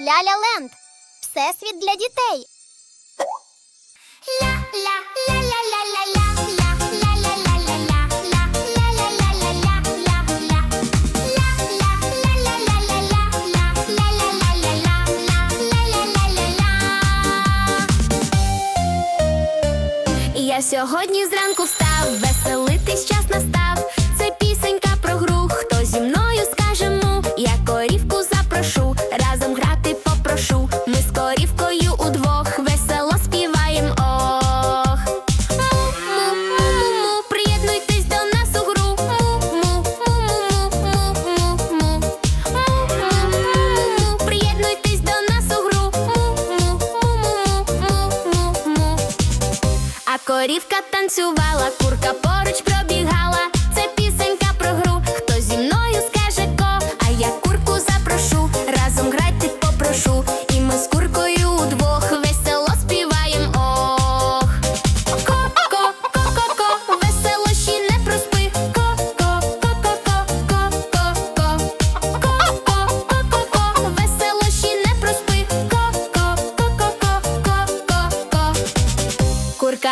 Ляля Ленд. Всесвіт для дітей. Я сьогодні зранку встав. танцювала, курка поруч пробігала.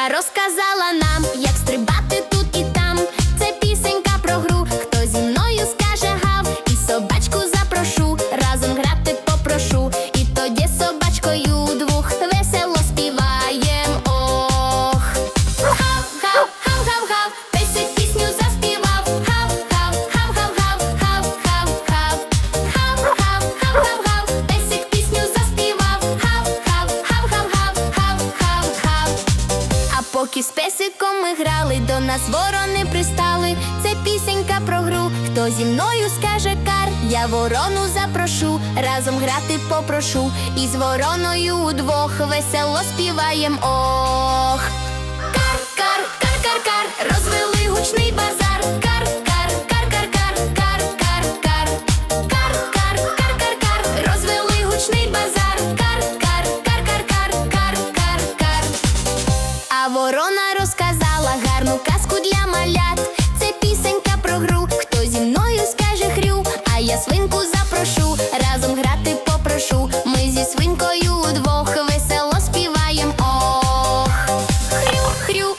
розказала нам, як стрибати тут. Поки з песиком ми грали, до нас ворони пристали. Це пісенька про гру. Хто зі мною скаже кар, я ворону запрошу, разом грати попрошу. І з вороною удвох весело співаєм ох. Ворона розказала гарну казку для малят. Це пісенька про гру, хто зі мною скаже хрю, а я свинку запрошу, разом грати попрошу. Ми зі свинкою удвох весело співаєм. Ох, хрю, хрю.